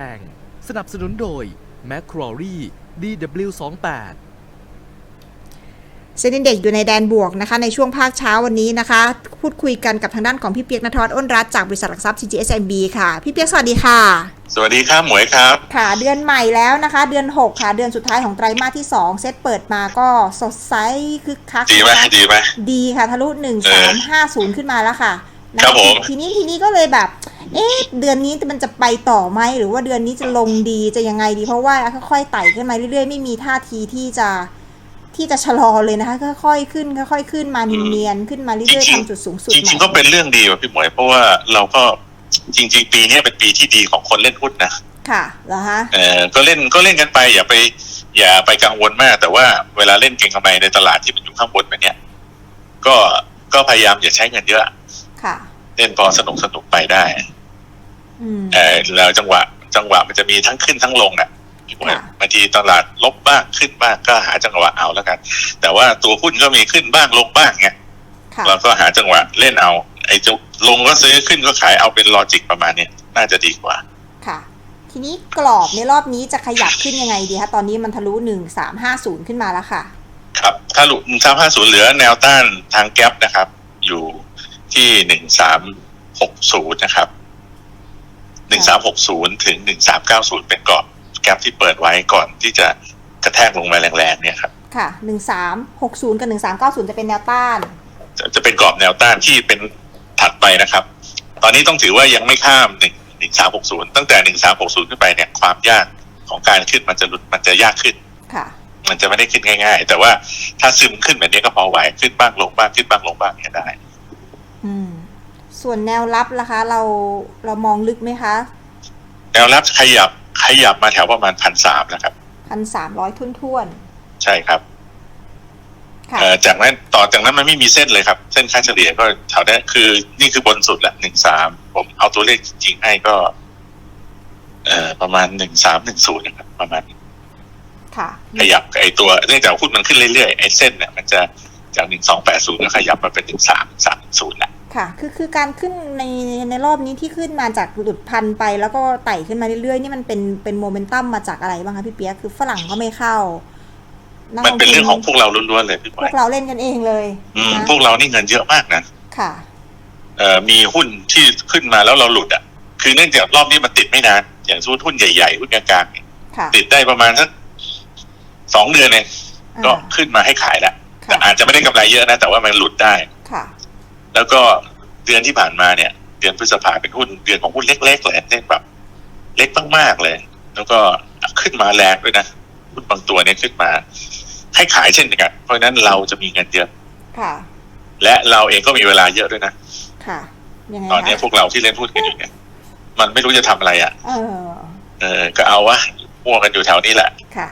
แองสนับสนุนโดย m c q u a r i e DW28 เซ็นดินเด็กอยู่ในแดนบวกนะคะ ในช่วงภาคเช้าวันนี้นะคะ พูดคุยกันกับทางด้านของพี่เปียกนทวัฒน์อ้นรัตน์จากบริษัทหลักทรัพย์ CGSMB ค่ะ พี่เปียกสวัสดีค่ะ สวัสดีครับหมวยครับ ค่ะ เดือนใหม่แล้วนะคะ เดือน 6 ค่ะ เดือนสุดท้ายของไตรมาสที่ 2 เซตเปิดมาก็สดใสคึกคักดีไหมนะคะดีไหมดีค่ะทะลุ1เออ3 5 0 ขึ้นมาแล้วค่ะนะครับผมทีนี้ทีนี้ก็เลยแบบ เอ๊ะเดือนนี้มันจะไปต่อไหมหรือว่าเดือนนี้จะลงดีจะยังไงดี เพราะว่าค่อยๆไต่ขึ้นมาเรื่อยๆ ไม่มีท่าทีที่จะที่จะชะลอเลยนะคะค่อยๆขึ้นค่อยๆขึ้นมาเนียนๆขึ้นมาเรื่อยๆทำจุดสูงสุดจใหม่ริงๆก็เป็นเรื่องดีว่ะพี่หมวยเพราะว่าเราก็จริง ๆ ปีนี้เป็นปีที่ดีของคนเล่นหุ้นนะค่ะเหรอคะเออก็เล่นก็เล่นกันไป อย่าไป อย่าไปกังวลมาก แต่ว่าเวลาเล่นเก่งกำไรในตลาดที่มันอยู่ข้างบนแบบเนี้ยก็ก็พยายามอย่าใช้เงินเยอะค่ะ เล่นพอสนุกสนุกไปได้อืม เออแล้วจังหวะ จังหวะมันจะมีทั้งขึ้นทั้งลงอะพี่หมวยค่ะบางทีตลาดลบบ้างขึ้นบ้างก็หาจังหวะเอาแล้วกัน แต่ว่าตัวหุ้นก็มีขึ้นบ้างลงบ้างเงี้ยค่ะเราก็หาจังหวะเล่นเอา ไอ้จะลงก็ซื้อขึ้นก็ขายเอาเป็นลอจิกประมาณเนี้ยน่าจะดีกว่า ค่ะ ทีนี้กรอบในรอบนี้จะขยับขึ้นยังไงดีคะตอนนี้มันทะลุหนึ่งสามห้าศูนย์ขึ้นมาแล้วค่ะ ครับถ้าหลุดสามห้าศูนย์เหลือแนวต้านทางแก๊ปนะครับ อยู่ที่หนึ่งสามหกศูนย์นะครับ หนึ่งสามหกศูนย์ถึงหนึ่งสามเก้าศูนย์เป็นกรอบแก๊ปที่เปิดไว้ก่อนที่จะกระแทกลงมาแรงๆเนี่ยครับค่ะหนึ่งสามหกศูนย์กับหนึ่งสามเก้าศูนย์จะเป็นแนวต้าน จะจะเป็นกรอบแนวต้านที่เป็นถัดไปนะครับ ตอนนี้ต้องถือว่ายังไม่ข้ามหนึ่งหนึ่งสามหกศูนย์ตั้งแต่หนึ่งสามหกศูนย์ขึ้นไปเนี่ยความยากของการขึ้นมันจะหลุดมันจะยากขึ้น ค่ะ มันจะไม่ได้ขึ้นง่าย ๆ แต่ว่าถ้าซึมขึ้นแบบนี้ก็พอไหวขึ้นบ้างลงบ้างขึ้นบ้างลงบ้างเนี่ยได้ อืม ส่วนแนวรับล่ะคะ เราเรามองลึกไหมคะ แนวรับขยับขยับมาแถวประมาณพันสามนะครับพันสามร้อยทุ่นท่วนใช่ครับๆค่ะเอ่อจากนั้นต่อจากนั้นมันไม่มีเส้นเลยครับ เส้นค่าเฉลี่ยก็แถวนี้คือนี่คือบนสุดแหละหนึ่งสามผมเอาตัวเลขจริงๆให้ก็เอ่อประมาณหนึ่งสามหนึ่งศูนย์นะครับ ประมาณค่ะ ขยับไอตัวเนื่องจากหุ้นมันขึ้นเรื่อยๆไอเส้นเนี่ยมันจะจากหนึ่งสองแปดศูนย์ก็ขยับมาเป็นหนึ่งสามสามศูนย์แหละ ค่ะ คือคือการขึ้นในในรอบนี้ที่ขึ้นมาจากหลุดพันไปแล้วก็ไต่ขึ้นมาเรื่อยๆนี่มันเป็นเป็นโมเมนตัมมาจากอะไรบ้างคะพี่เปียกคือฝรั่งก็ไม่เข้านักมันเป็นลทุเรื่องของพวกเราล้วนๆเลยพี่บพอวยกเราเล่นกันเองเลย อืมนะพวกเรานี่เงินเยอะมากนะค่ะ เอ่อมีหุ้นที่ขึ้นมาแล้วเราหลุดอะ คือเนื่องจากรอบนี้มันติดไม่นานอย่างสมมติหุ้นใหญ่ๆหุ้นกลางๆเนี่ยค่ะติดได้ประมาณสักสองเดือนเองก็อ่าขึ้นมาให้ขายแล้วแต่ค่ะอาจจะไม่ได้กำไรเยอะนะ แต่ว่ามันหลุดได้ค่ะ แล้วก็เดือนที่ผ่านมาเนี่ย เดือนพฤษภาเป็นหุ้นเดือนของหุ้นเล็กๆเลยเล็กแบบเล็กมากๆเลย แล้วก็ขึ้นมาแรงด้วยนะหุ้นบางตัวเนี่ยขึ้นมา ให้ขายเช่นกัน เพราะฉะนั้นเราจะมีเงินเยอะค่ะ และเราเองก็มีเวลาเยอะด้วยนะค่ะยังไงตอนนี้คะพวกเราที่เล่นหุ้นกันอยู่เนี่ย มันไม่รู้จะทำอะไรอะเออเออ ก็เอาวะมั่วกันอยู่แถวนี้แหละค่ะ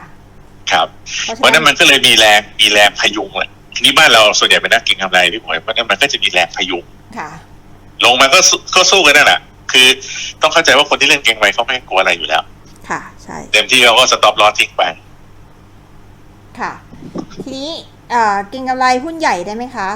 ครับ เพราะเพราะฉะฉะนั้นั้นนมันก็เลยมีแรงมีแรงพยุงแหละ ทีนี้บ้านเราส่วนใหญ่เป็นนักเกินกำไรพี่หมวยเพราะฉะนั้นมันก็จะมีแรงพยุงค่ะ ลงมาก็สู้ก็สู้กันนั่นแหละคือต้องเข้าใจว่าคนที่เล่นเก่งไวเขาไม่กลัวอะไรอยู่แล้ว ค่ะ ใช่ เต็มที่เขาก็สต็อปลอทิ้งไป ค่ะ ทีนี้เอ่อเกิงกำไรหุ้นใหญ่ได้ไหมคะ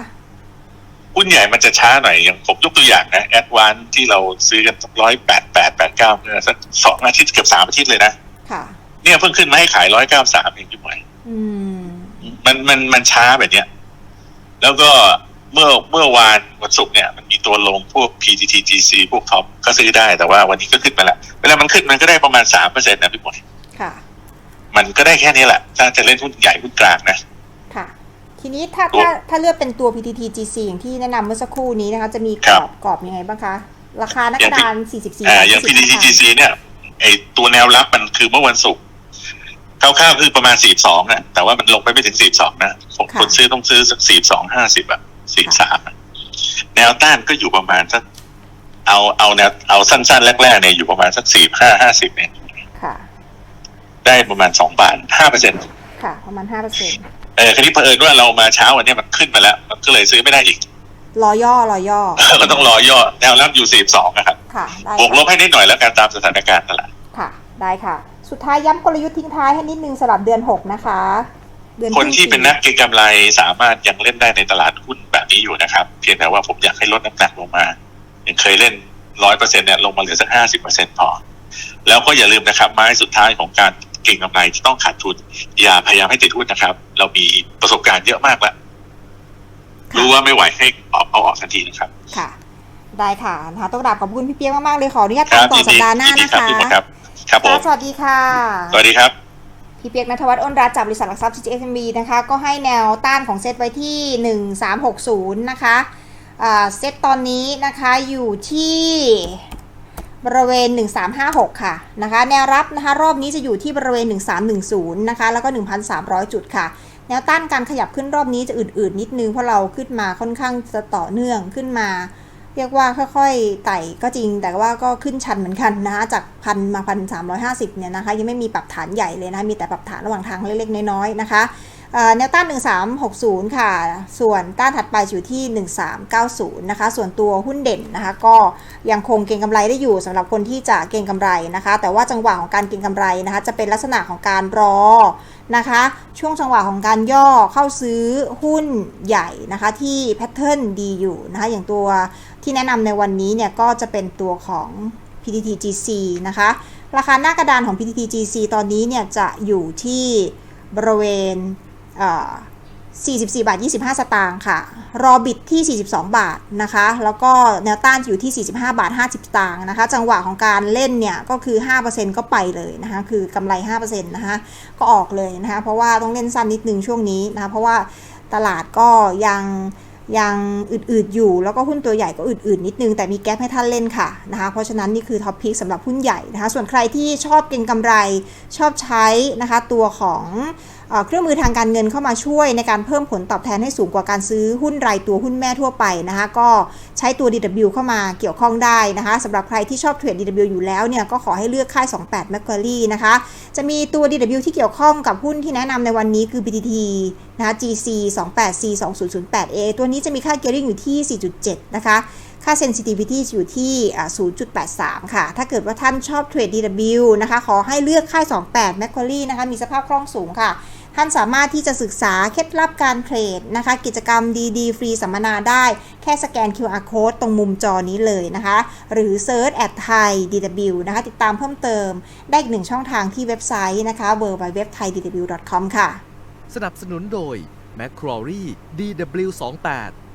หุ้นใหญ่มันจะช้าหน่อยอย่างผมยกตัวอย่างนะแอดวานที่เราซื้อกันร้อยแปดแปดแปดเก้าเมื่อสักสองอาทิตย์เกือบสามอาทิตย์เลยนะ ค่ะ เนี่ยเพิ่งขึ้นมาให้ขายร้อยเก้าสามเองพี่หมวยอืม มันมันมันช้าแบบเนี้ย แล้วก็เมื่อเมื่อวานวันศุกร์เนี่ย มันมีตัวลงพวก PTTGC พวกท็อปก็ซื้อได้แต่ว่าวันนี้ก็ขึ้นมาแล้วเวลามันขึ้นมันก็ได้ประมาณสามเปอร์เซ็นต์นะพี่หมวยค่ะ มันก็ได้แค่นี้แหละ ถ้าจะเล่นหุ้นใหญ่หุ้นกลางนะค่ะ ทีนี้ถ้าตัวถ้าถ้าเลือกเป็นตัว PTT GC อย่างที่แนะนำเมื่อสักครู่นี้นะคะ จะมีกครัรบอบกรอบยังไงบ้างคะ ราคานักอกย่างระพี่ดาน44อ่าบาทอย่าง50 PTTGC เนี่ยไอตัวแนวรับมันคือเมื่อวันศุกร์ คร่าวๆคือประมาณสี่สองนะแต่ว่ามันลงไปไม่ถึงสี่สองนะผมคนซื้อต้องซื้อสักสี่สองห้าสิบอะสี่สามแนวต้านก็อยู่ประมาณสักเอาเอาแนวเอาสั้น ๆ แรกๆเนี่ยอยู่ประมาณสักสี่ห้าห้าสิบเนี่ยค่ะได้ประมาณสองบาทห้าเปอร์เซ็นต์ค่ะ ประมาณ5%เปอร์เซ็นต์เออคราวนี้เผอิญว่าเรามาเช้าวันเนี้ยมันขึ้นมาแล้ว มันก็เลยซื้อไม่ได้อีก รอย่อ รอย่อก็ต้องรอย่อแนวรับอยู่สี่สองนะครับ ค่ะได้บวกลบให้นิดหน่อยแล้วกันตามสถานการณ์นั่นแหละค่ะ ได้ค่ะ สุดท้ายย้ำกลยุทธ์ทิ้งท้ายให้นิดนึงสำหรับเดือน 6 นะคะ เดือนคนที่เป็นนักเก็งกำไรสามารถยังเล่นได้ในตลาดหุ้นแบบนี้อยู่นะครับ เพียงแต่ว่าผมอยากให้ลดน้ำหนักลงมาอย่างเคยเล่นร้อยเปอร์เซ็นเนี่ยลงมาเหลือสักห้าสิบเปอร์เซ็นพอ แล้วก็อย่าลืมนะครับ ไม้สุดท้ายของการเก่งกำไรจะต้องขาดทุน อย่าพยายามให้ติดหุ้นนะครับ เรามีประสบการณ์เยอะมากแล้วค่ะรู้ว่าไม่ไหวให้เอาเอาออกทันทีนะครับ ค่ะ ได้ค่ะนะคะต้องกราบขอบคุณพี่เปียกมากๆเลยขออนุญาตครัตามต่อยินสัปดีดาห์หน้ายินดีนะครับพี่หมดคะ ครับครับผมค่ะสวัสดีค่ะ สวัสดีครับ พี่เปียกนัทวัฒน์อ้นรัตน์จากบริษัทหลักทรัพย์ CGSMB นะคะ ก็ให้แนวต้านของเซตไว้ที่ 1360 นะคะอ่าเซตตอนนี้นะคะอยู่ที่บริเวณ 1356 ค่ะนะคะแนวรับนะคะรอบนี้จะอยู่ที่บริเวณ 1310 นะคะแล้วก็ 1,300 จุดค่ะ แนวต้านการขยับขึ้นรอบนี้จะอืดๆนิดนึงเพราะเราขึ้นมาค่อนข้างจะต่อเนื่องขึ้นมา เรียกว่าค่อยๆไต่ก็จริง แต่ว่าก็ขึ้นชันเหมือนกันนะคะจากพันมาพันสามร้อยห้าสิบเนี่ยนะคะยังไม่มีปรับฐานใหญ่เลยนะะมีแต่ปรับฐานระหว่างทางเล็กๆน้อยๆนะคะแนวต้าน 1360 ค่ะ ส่วนต้านถัดไปอยู่ที่ 1390 นะคะ ส่วนตัวหุ้นเด่นนะคะ ก็ยังคงเก็งกำไรได้อยู่สำหรับคนที่จะเก็งกำไรนะคะ แต่ว่าจังหวะของการเก็งกำไรนะคะ จะเป็นลักษณะของการรอนะคะ ช่วงจังหวะของการย่อเข้าซื้อหุ้นใหญ่นะคะ ที่แพทเทิร์นดีอยู่นะคะ อย่างตัว ที่แนะนำในวันนี้เนี่ยก็จะเป็นตัวของ PTTGC นะคะ ราคาหน้ากระดานของ PTTGC ตอนนี้เนี่ยจะอยู่ที่บริเวณ44 บาท 25 สตางค์ค่ะ รอบิดที่ 42 บาทนะคะ แล้วก็แนวต้านอยู่ที่ 45 บาท 50 สตางค์นะคะ จังหวะของการเล่นเนี่ยก็คือ 5%ก็ไปเลยนะคะ คือกำไร 5%นะคะ ก็ออกเลยนะคะ เพราะว่าต้องเล่นสั้นนิดนึงช่วงนี้นะคะ เพราะว่าตลาดก็ยัง ยังอืดๆอยู่ แล้วก็หุ้นตัวใหญ่ก็อืดๆนิดนึง แต่มีแก๊ปให้ท่านเล่นค่ะนะคะเพราะฉะนั้นนี่คือท็อปพิกสำหรับหุ้นใหญ่นะคะส่วนใครที่ชอบเก็งกำไรชอบใช้นะคะตัวของ เครื่องมือทางการเงินเข้ามาช่วยในการเพิ่มผลตอบแทนให้สูงกว่าการซื้อหุ้นรายตัวหุ้นแม่ทั่วไปนะคะก็ใช้ตัว DW เข้ามาเกี่ยวข้องได้นะคะสำหรับใครที่ชอบเทรด DW อยู่แล้วเนี่ยก็ขอให้เลือกค่าย 28 m a c q u a r i e นะคะ จะมีตัว DW ที่เกี่ยวข้องกับหุ้นที่แนะนำในวันนี้คือ BTT นะคะ GC 28 C 2008 A ตัวนี้จะมีค่า gearing อยู่ที่ 4.7 นะคะค่า sensitivity อยู่ที่ 0.83 ค่ะ ถ้าเกิดว่าท่านชอบเทรด DW นะคะ ขอให้เลือกค่าย 28 m a c q u a r i e นะคะ มีสภาพคล่องสูงค่ะ ท่านสามารถที่จะศึกษาเคล็ดลับการเทรดนะคะ กิจกรรมดีๆ ฟรีสัมมนาได้ แค่สแกน QR code ตรงมุมจอนี้เลยนะคะ หรือ search at thai dw นะคะ ติดตามเพิ่มเติม ได้อีกหนึ่งช่องทางที่เว็บไซต์นะคะ www.thaidw.com ค่ะ สนับสนุนโดย m c q u a r i e DW28